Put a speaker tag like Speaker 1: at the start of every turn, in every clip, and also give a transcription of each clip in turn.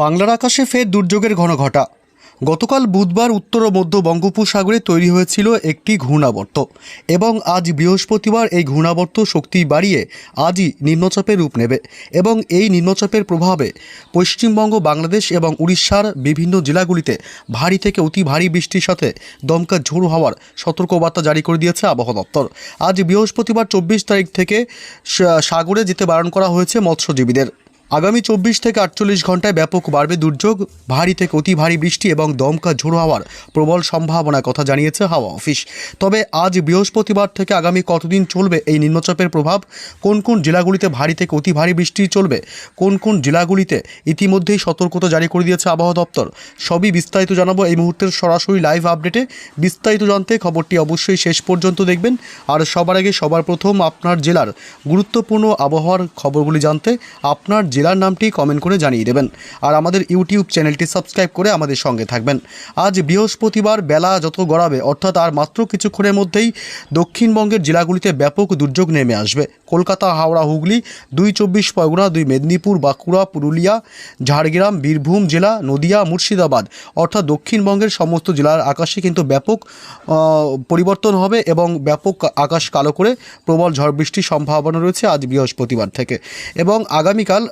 Speaker 1: বাংলার আকাশে ফের দুর্যোগের ঘন ঘটা গতকাল বুধবার উত্তর ও মধ্য বঙ্গোপসাগরে তৈরি হয়েছিল একটি ঘূর্ণাবর্ত এবং আজ বৃহস্পতিবার এই ঘূর্ণাবর্ত শক্তি বাড়িয়ে আজই নিম্নচাপের রূপ নেবে এবং এই নিম্নচাপের প্রভাবে পশ্চিমবঙ্গ, বাংলাদেশ এবং উড়িষ্যার বিভিন্ন জেলাগুলিতে ভারী থেকে অতি ভারী বৃষ্টির সাথে দমকা ঝোড়ো হওয়ার সতর্কবার্তা জারি করে দিয়েছে আবহাওয়া দপ্তর। আজ বৃহস্পতিবার চব্বিশ তারিখ থেকে সাগরে যেতে বারণ করা হয়েছে মৎস্যজীবীদের। আগামী চব্বিশ থেকে আটচল্লিশ ঘন্টায় ব্যাপক বাড়বে দুর্যোগ, ভারী থেকে অতি ভারী বৃষ্টি এবং দমকা ঝোড়ো হওয়ার প্রবল সম্ভাবনার কথা জানিয়েছে হাওয়া অফিস। তবে আজ বৃহস্পতিবার থেকে আগামী কতদিন চলবে এই নিম্নচাপের প্রভাব? কোন কোন জেলাগুলিতে ভারী থেকে অতি ভারী বৃষ্টি চলবে? কোন কোন জেলাগুলিতে? ইতিমধ্যেই সতর্কতা জারি করে দিয়েছে আবহাওয়া দপ্তর। সবই বিস্তারিত জানাব এই মুহূর্তের সরাসরি লাইভ আপডেটে। বিস্তারিত জানতে খবরটি অবশ্যই শেষ পর্যন্ত দেখবেন। আর সবার আগে সবার প্রথম আপনার জেলার গুরুত্বপূর্ণ আবহাওয়ার খবরগুলি জানতে আপনার জেলার নামটি কমেন্ট করে জানিয়ে দেবেন। আর আমাদের ইউটিউব চ্যানেলটি সাবস্ক্রাইব করে আমাদের সঙ্গে থাকবেন। আজ বৃহস্পতিবার বেলা যত গড়াবে, অর্থাৎ আর মাত্র কিছুক্ষণের মধ্যেই দক্ষিণবঙ্গের জেলাগুলিতে ব্যাপক দুর্যোগ নেমে আসবে। কলকাতা, হাওড়া, হুগলি, দুই চব্বিশ পরগনা, দুই মেদিনীপুর, বাঁকুড়া, পুরুলিয়া, ঝাড়গ্রাম, বীরভূম জেলা, নদিয়া, মুর্শিদাবাদ। অর্থাৎ দক্ষিণবঙ্গের সমস্ত জেলার আকাশে কিন্তু ব্যাপক পরিবর্তন হবে এবং ব্যাপক আকাশ কালো করে প্রবল ঝড় বৃষ্টির সম্ভাবনা রয়েছে আজ বৃহস্পতিবার থেকে। এবং আগামীকাল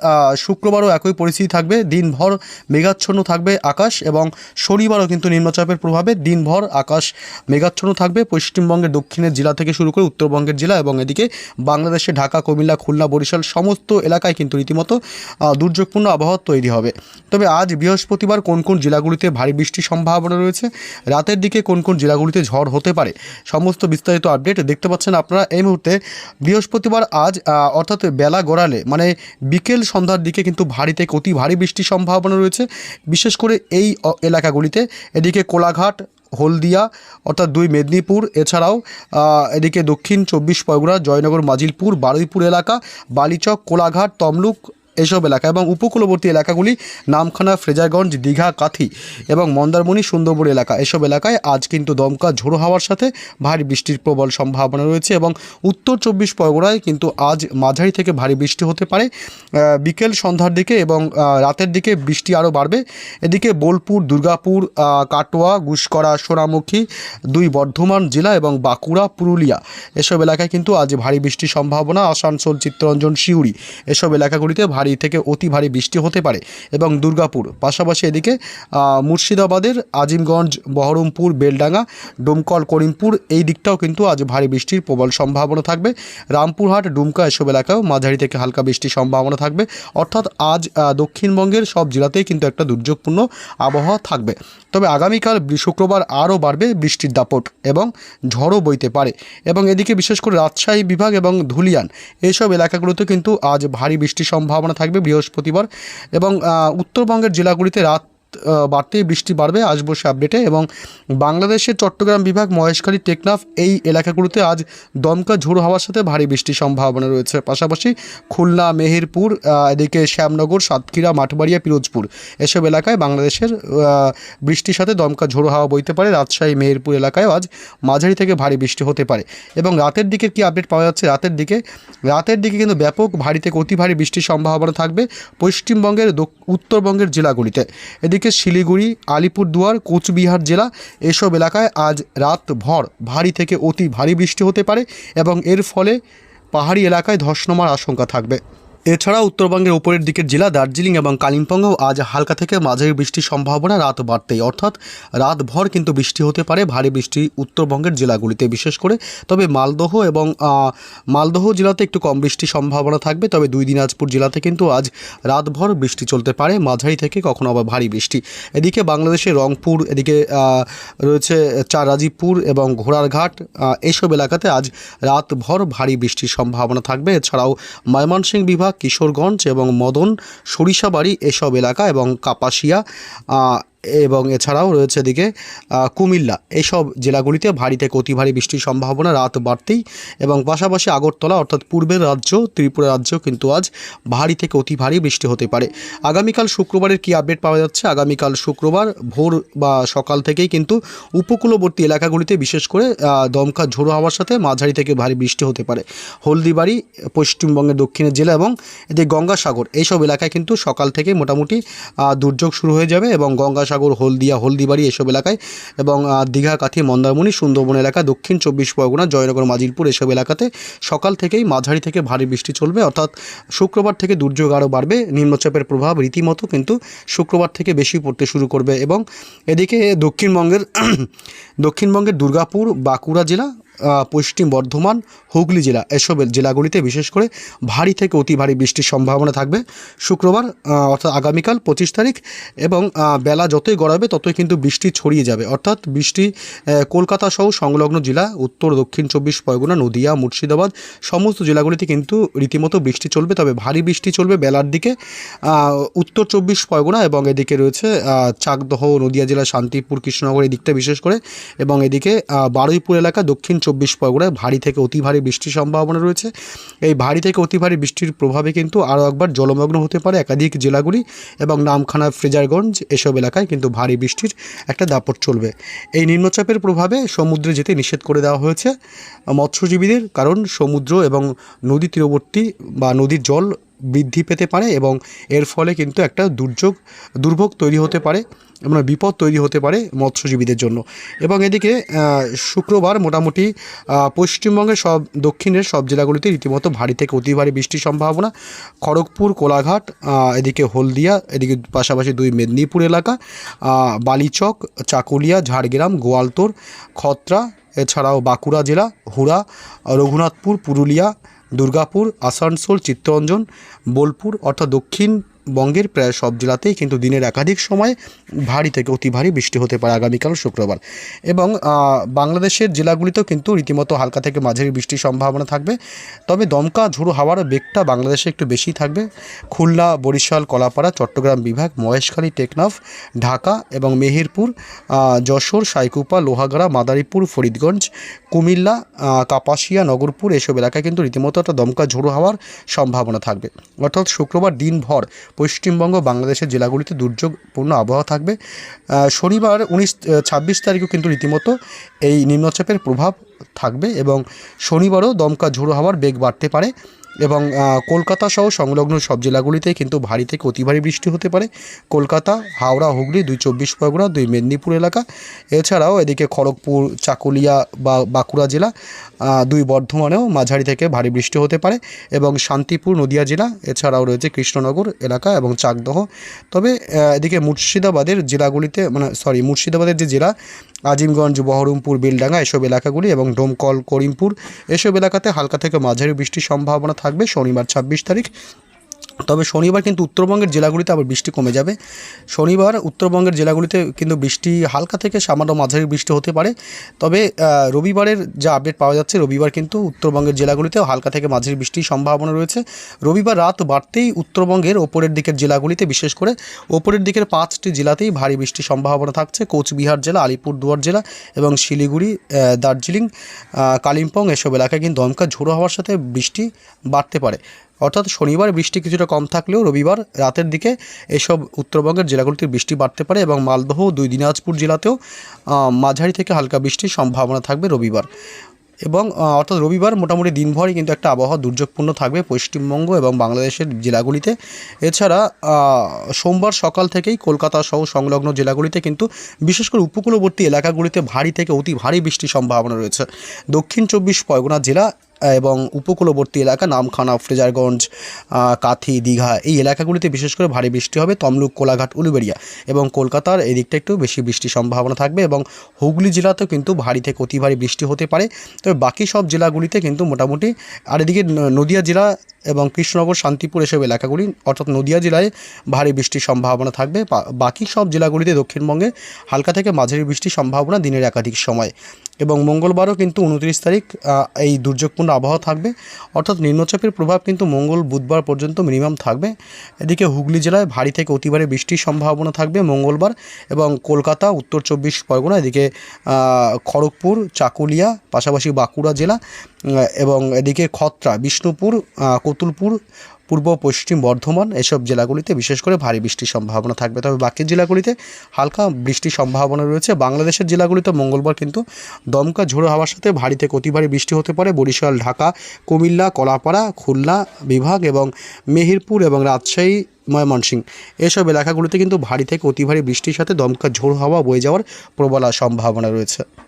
Speaker 1: শুক্রবারও একই পরিস্থিতি থাকবে। দিনভর মেঘাচ্ছন্ন থাকবে আকাশ এবং শনিবারও কিন্তু নিম্নচাপের প্রভাবে দিনভর আকাশ মেঘাচ্ছন্ন থাকবে। পশ্চিমবঙ্গের দক্ষিণের জেলা থেকে শুরু করে উত্তরবঙ্গের জেলা এবং এদিকে বাংলাদেশে ঢাকা, কুমিল্লা, খুলনা, বরিশাল সমস্ত এলাকায় কিন্তু রীতিমতো দুর্যোগপূর্ণ আবহাওয়া তৈরি হবে। তবে আজ বৃহস্পতিবার কোন কোন জেলাগুলিতে ভারী বৃষ্টির সম্ভাবনা রয়েছে? রাতের দিকে কোন কোন জেলাগুলিতে ঝড় হতে পারে? সমস্ত বিস্তারিত আপডেট দেখতে পাচ্ছেন আপনারা এই মুহূর্তে। বৃহস্পতিবার আজ অর্থাৎ বেলা গড়ালে মানে বিকেল সন্ধ্যার দিকে কিন্তু ভারী থেকে অতি ভারী বৃষ্টির সম্ভাবনা রয়েছে। বিশেষ করে এই এলাকাগুলিতে। এদিকে কোলাঘাট হলদিয়া, অর্থাৎ দুই মেদিনীপুর, এছাড়াও এদিকে দক্ষিণ চব্বিশ পরগনা, জয়নগর, মাজিলপুর, বারুইপুর এলাকা, বালিচক, কোলাঘাট, তমলুক এসব এলাকা এবং উপকূলবর্তী এলাকাগুলি নামখানা, ফ্রেজারগঞ্জ, দীঘা, কাথি এবং মন্দারমণি, সুন্দরবন এলাকা। এসব এলাকায় আজ কিন্তু দমকা ঝোড়ো হাওয়ার সাথে ভারী বৃষ্টির প্রবল সম্ভাবনা রয়েছে এবং উত্তর চব্বিশ পরগনায় কিন্তু আজ মাঝারি থেকে ভারী বৃষ্টি হতে পারে। বিকেল সন্ধ্যার দিকে এবং রাতের দিকে বৃষ্টি আরও বাড়বে। এদিকে বোলপুর, দুর্গাপুর কাটোয়া, গুসকরা, সোনামুখী, দুই বর্ধমান জেলা এবং বাঁকুড়া, পুরুলিয়া এসব এলাকায় কিন্তু আজ ভারী বৃষ্টির সম্ভাবনা। আসানসোল, চিত্তরঞ্জন শিউড়ি এসব এলাকাগুলিতে ভারী থেকে অতি ভারী বৃষ্টি হতে পারে এবং দুর্গাপুর, পাশাপাশি এদিকে মুর্শিদাবাদের আজিমগঞ্জ, বহরমপুর, বেলডাঙ্গা, ডোমকল, করিমপুর এই দিকটাও কিন্তু আজ ভারী বৃষ্টির প্রবল সম্ভাবনা থাকবে। রামপুরহাট, ডুমকা এসব এলাকাও মাঝারি থেকে হালকা বৃষ্টির সম্ভাবনা থাকবে। অর্থাৎ আজ দক্ষিণবঙ্গের সব জেলাতেই কিন্তু একটা দুর্যোগপূর্ণ আবহাওয়া থাকবে। তবে আগামীকাল শুক্রবার আরও বাড়বে বৃষ্টির দাপট এবং ঝড়ও বইতে পারে। এবং এদিকে বিশেষ করে রাজশাহী বিভাগ এবং ধুলিয়ান এইসব এলাকাগুলোতে কিন্তু আজ ভারী বৃষ্টির সম্ভাবনা থাকবে বৃহস্পতিবার এবং উত্তরবঙ্গের জেলাগুলিতে রাত বাড়তেই বৃষ্টি বাড়বে আসব সে আপডেটে এবং বাংলাদেশের চট্টগ্রাম বিভাগ মহেশখালী টেকনাফ এই এলাকাগুলোতে আজ দমকা ঝোড়ো হওয়ার সাথে ভারী বৃষ্টির সম্ভাবনা রয়েছে। পাশাপাশি খুলনা, মেহেরপুর এদিকে শ্যামনগর, সাতক্ষীরা, মাঠবাড়িয়া, পিরোজপুর এসব এলাকায় বাংলাদেশের বৃষ্টির সাথে দমকা ঝোড়ো হাওয়া বইতে পারে। রাজশাহী, মেহেরপুর এলাকায় আজ মাঝারি থেকে ভারী বৃষ্টি হতে পারে। এবং রাতের দিকে কি আপডেট পাওয়া যাচ্ছে? রাতের দিকে রাতের দিকে কিন্তু ব্যাপক ভারী থেকে অতি ভারী বৃষ্টির সম্ভাবনা থাকবে পশ্চিমবঙ্গের উত্তরবঙ্গের জেলাগুলিতে। এদিকে শিলিগুড়ি, আলিপুরদুয়ার, কোচবিহার জেলা এসব এলাকায় আজ রাত ভর ভারী থেকে অতি ভারী বৃষ্টি হতে পারে এবং এর ফলে পাহাড়ি এলাকায় ধস নামার আশঙ্কা থাকবে। এছাড়া উত্তরবঙ্গের উপরের দিকের জেলা দার্জিলিং এবং কালিম্পংয়েও আজ হালকা থেকে মাঝারি বৃষ্টির সম্ভাবনা রাত বাড়তেই। অর্থাৎ রাত ভর কিন্তু বৃষ্টি হতে পারে ভারী বৃষ্টি উত্তরবঙ্গের জেলাগুলিতে বিশেষ করে। তবে মালদহ এবং মালদহ জেলাতে একটু কম বৃষ্টির সম্ভাবনা থাকবে তবে দুই দিনাজপুর জেলাতে কিন্তু আজ রাতভর বৃষ্টি চলতে পারে মাঝারি থেকে কখনো আবার ভারী বৃষ্টি। এদিকে বাংলাদেশের রংপুর এদিকে রয়েছে চারাজিপুর এবং ঘোড়ারঘাট আহ, এইসব এলাকাতে আজ রাতভর ভারী বৃষ্টির সম্ভাবনা থাকবে। এছাড়াও ময়মনসিংহ বিভাগ কিশোরগঞ্জ এবং মদন সরিষাবাড়ি এসব এলাকা এবং কাপাসিয়া এবং এছাড়াও রয়েছে এদিকে কুমিল্লা। এইসব জেলাগুলিতে ভারী থেকে অতি ভারী বৃষ্টির সম্ভাবনা রাত বাড়তেই এবং পাশাপাশি আগরতলা অর্থাৎ পূর্বের রাজ্য, ত্রিপুরা রাজ্য কিন্তু আজ ভারী থেকে অতি ভারী বৃষ্টি হতে পারে। আগামীকাল শুক্রবারের কি আপডেট পাওয়া যাচ্ছে? আগামীকাল শুক্রবার ভোর বা সকাল থেকেই কিন্তু উপকূলবর্তী এলাকাগুলিতে বিশেষ করে দমকা ঝোড়ো হওয়ার সাথে মাঝারি থেকে ভারী বৃষ্টি হতে পারে। হলদিবাড়ি, পশ্চিমবঙ্গের দক্ষিণের জেলা এবং এদিকে গঙ্গাসাগর, এইসব এলাকায় কিন্তু সকাল থেকে মোটামুটি দুর্যোগ শুরু হয়ে যাবে এবং গঙ্গাসাগর হলদিয়া, হলদিবাড়ি এসব এলাকায় এবং দীঘা, কাথি, মন্দারমণি, সুন্দরবন এলাকা, দক্ষিণ চব্বিশ পরগনা, জয়নগর, মাজিলপুর এসব এলাকাতে সকাল থেকেই মাঝারি থেকে ভারী বৃষ্টি চলবে। অর্থাৎ শুক্রবার থেকে দুর্যোগ আরও বাড়বে। নিম্নচাপের প্রভাব রীতিমতো কিন্তু শুক্রবার থেকে বেশি পড়তে শুরু করবে এবং এদিকে দক্ষিণবঙ্গের দক্ষিণবঙ্গের দুর্গাপুর, বাঁকুড়া জেলা পশ্চিম বর্ধমান, হুগলি জেলা এসব জেলাগুলিতে বিশেষ করে ভারী থেকে অতি ভারী বৃষ্টির সম্ভাবনা থাকবে। শুক্রবার অর্থাৎ আগামীকাল পঁচিশ তারিখ এবং বেলা যতই গড়াবে ততই কিন্তু বৃষ্টি ছড়িয়ে যাবে। অর্থাৎ বৃষ্টি কলকাতা সহ সংলগ্ন জেলা, উত্তর, দক্ষিণ চব্বিশ, পরগনা, নদিয়া, মুর্শিদাবাদ সমস্ত জেলাগুলিতে কিন্তু রীতিমতো বৃষ্টি চলবে। তবে ভারী বৃষ্টি চলবে বেলার দিকে। উত্তর চব্বিশ, পরগনা এবং এদিকে রয়েছে চাকদহ, নদিয়া জেলা, শান্তিপুর, কৃষ্ণনগর এই দিকটা বিশেষ করে এবং এদিকে বারুইপুর এলাকা, দক্ষিণ পরগনায় ভারী থেকে অতি ভারী বৃষ্টির সম্ভাবনা রয়েছে। এই ভারী থেকে অতি ভারী বৃষ্টির প্রভাবে কিন্তু আরও একবার জলমগ্ন হতে পারে একাধিক জেলাগুলি এবং নামখানা, ফ্রেজারগঞ্জ এসব এলাকায় কিন্তু ভারী বৃষ্টির একটা দাপট চলবে। এই নিম্নচাপের প্রভাবে সমুদ্রে যেতে নিষেধ করে দেওয়া হয়েছে। মৎস্যজীবীদের কারণ সমুদ্র এবং নদী তীরবর্তী বা নদীর জল বৃদ্ধি পেতে পারে এবং এর ফলে কিন্তু একটা দুর্যোগ, দুর্ভোগ তৈরি হতে পারে মানে বিপদ তৈরি হতে পারে মৎস্যজীবীদের জন্য। এবং এদিকে শুক্রবার মোটামুটি পশ্চিমবঙ্গের সব, দক্ষিণের সব জেলাগুলিতে রীতিমতো ভারী থেকে অতি ভারী বৃষ্টির সম্ভাবনা। খড়গপুর, কোলাঘাট এদিকে হলদিয়া, এদিকে পাশাপাশি দুই মেদিনীপুর এলাকা বালিচক, চাকুলিয়া, ঝাড়গ্রাম, গোয়ালতোর, খত্রা, এছাড়াও বাঁকুড়া জেলা, হুড়া, রঘুনাথপুর, পুরুলিয়া দুর্গাপুর আসানসোল চিত্তরঞ্জন বোলপুর অর্থাৎ দক্ষিণবঙ্গের প্রায় সব জেলাতেই কিন্তু দিনের একাধিক সময় ভারী থেকে অতি ভারী বৃষ্টি হতে পারে আগামীকাল শুক্রবার। এবং বাংলাদেশের জেলাগুলিতেও কিন্তু রীতিমতো হালকা থেকে মাঝারি বৃষ্টির সম্ভাবনা থাকবে। তবে দমকা ঝোড়ো হাওয়ার বেগটা বাংলাদেশে একটু বেশি থাকবে। খুলনা, বরিশাল, কলাপাড়া, চট্টগ্রাম বিভাগ, মহেশখালী, টেকনাফ, ঢাকা এবং মেহেরপুর যশোর, সাইকুপা, লোহাগড়া, মাদারীপুর, ফরিদগঞ্জ, কুমিল্লা কাপাসিয়া, নগরপুর এসব এলাকায় কিন্তু রীতিমতো একটা দমকা ঝোড়ো হওয়ার সম্ভাবনা থাকবে। অর্থাৎ শুক্রবার দিনভর পশ্চিমবঙ্গ বাংলাদেশের জেলাগুলিতে দুর্যোগপূর্ণ আবহাওয়া থাকবে। শনিবার উনিশ ছাব্বিশ তারিখও কিন্তু রীতিমতো এই নিম্নচাপের প্রভাব থাকবে এবং শনিবারও দমকা ঝোড়ো হওয়ার বেগ বাড়তে পারে। এবং কলকাতা সহ সংলগ্ন সব জেলাগুলিতে কিন্তু ভারী থেকে অতি ভারী বৃষ্টি হতে পারে। কলকাতা, হাওড়া, হুগলি, দুই চব্বিশ পরগনা, দুই মেদিনীপুর এলাকা। এছাড়াও এদিকে খড়গপুর, চাকুলিয়া বা বাঁকুড়া জেলা দুই বর্ধমানেও মাঝারি থেকে ভারী বৃষ্টি হতে পারে এবং শান্তিপুর, নদিয়া জেলা, এছাড়াও রয়েছে কৃষ্ণনগর এলাকা এবং চাকদহ। তবে এদিকে মুর্শিদাবাদের জেলাগুলিতে মানে সরি মুর্শিদাবাদের যে জেলা, আজিমগঞ্জ, বহরমপুর, বেলডাঙ্গা, এসব এলাকাগুলি এবং ডোমকল, করিমপুর, এসব এলাকাতে হালকা থেকে মাঝারি বৃষ্টির সম্ভাবনা থাকবে শনিবার ছাব্বিশ তারিখ। তবে শনিবার কিন্তু উত্তরবঙ্গের জেলাগুলিতে আবার বৃষ্টি কমে যাবে। শনিবার উত্তরবঙ্গের জেলাগুলিতে কিন্তু বৃষ্টি হালকা থেকে সামান্য মাঝারি বৃষ্টি হতে পারে। তবে রবিবারের যা আপডেট পাওয়া যাচ্ছে, রবিবার কিন্তু উত্তরবঙ্গের জেলাগুলিতেও হালকা থেকে মাঝারি বৃষ্টির সম্ভাবনা রয়েছে। রবিবার রাত বাড়তেই উত্তরবঙ্গের ওপরের দিকের জেলাগুলিতে, বিশেষ করে ওপরের দিকের পাঁচটি জেলাতেই ভারী বৃষ্টির সম্ভাবনা থাকছে। কোচবিহার জেলা, আলিপুরদুয়ার জেলা এবং শিলিগুড়ি দার্জিলিং কালিম্পং এসব এলাকায় কিন্তু দমকা ঝোড়ো হওয়ার সাথে বৃষ্টি বাড়তে পারে। অর্থাৎ শনিবার বৃষ্টি কিছুটা কম থাকলেও রবিবার রাতের দিকে এসব উত্তরবঙ্গের জেলাগুলিতে বৃষ্টি বাড়তে পারে এবং মালদহ দুই দিনাজপুর জেলাতেও মাঝারি থেকে হালকা বৃষ্টির সম্ভাবনা থাকবে রবিবার। এবং অর্থাৎ রবিবার মোটামুটি দিনভরই কিন্তু একটা আবহাওয়া দুর্যোগপূর্ণ থাকবে পশ্চিমবঙ্গ এবং বাংলাদেশের জেলাগুলিতে। এছাড়া সোমবার সকাল থেকেই কলকাতা সহ সংলগ্ন জেলাগুলিতে কিন্তু বিশেষ করে উপকূলবর্তী এলাকাগুলিতে ভারী থেকে অতি ভারী বৃষ্টির সম্ভাবনা রয়েছে। দক্ষিণ চব্বিশ পরগনা জেলা এবং উপকূলবর্তী এলাকা নামখানা, ফ্রেজারগঞ্জ কাথি, দীঘা এই এলাকাগুলিতে বিশেষ করে ভারী বৃষ্টি হবে। তমলুক, কোলাঘাট, উলুবেড়িয়া এবং কলকাতার এই দিকটা একটু বেশি বৃষ্টির সম্ভাবনা থাকবে এবং হুগলি জেলাতেও কিন্তু ভারী থেকে অতি ভারী বৃষ্টি হতে পারে। তবে বাকি সব জেলাগুলিতে কিন্তু মোটামুটি আর এদিকে নদিয়া জেলা এবং কৃষ্ণনগর, শান্তিপুর এসব এলাকাগুলি অর্থাৎ নদিয়া জেলায় ভারী বৃষ্টির সম্ভাবনা থাকবে। বাকি সব জেলাগুলিতে দক্ষিণবঙ্গে হালকা থেকে মাঝারি বৃষ্টির সম্ভাবনা দিনের একাধিক সময় এবং মঙ্গলবারও কিন্তু উনত্রিশ তারিখ এই দুর্যোগপূর্ণ আবহাওয়া থাকবে। অর্থাৎ নিম্নচাপের প্রভাব কিন্তু মঙ্গল, বুধবার পর্যন্ত মিনিমাম থাকবে। এদিকে হুগলি জেলায় ভারী থেকে অতিবারে বৃষ্টির সম্ভাবনা থাকবে মঙ্গলবার এবং কলকাতা, উত্তর চব্বিশ পরগনা, এদিকে খড়গপুর, চাকুলিয়া, পাশাপাশি বাঁকুড়া জেলা এবং এদিকে খত্রা, বিষ্ণুপুর কতুলপুর পূর্ব পশ্চিম বর্ধমান এসব জেলাগুলিতে বিশেষ করে ভারী বৃষ্টির সম্ভাবনা থাকবে। তবে বাকি জেলাগুলিতে হালকা বৃষ্টির সম্ভাবনা রয়েছে। বাংলাদেশের জেলাগুলিতে মঙ্গলবার কিন্তু দমকা ঝোড়ো হাওয়ার সাথে ভারী থেকে অতি ভারী বৃষ্টি হতে পারে। বরিশাল, ঢাকা, কুমিল্লা, কলাপাড়া, খুলনা বিভাগ এবং মেহেরপুর এবং রাজশাহী ময়মনসিংহ এসব এলাকাগুলিতে কিন্তু ভারী থেকে অতি ভারী বৃষ্টির সাথে দমকা ঝোড়ো হাওয়া বয়ে যাওয়ার প্রবল সম্ভাবনা রয়েছে।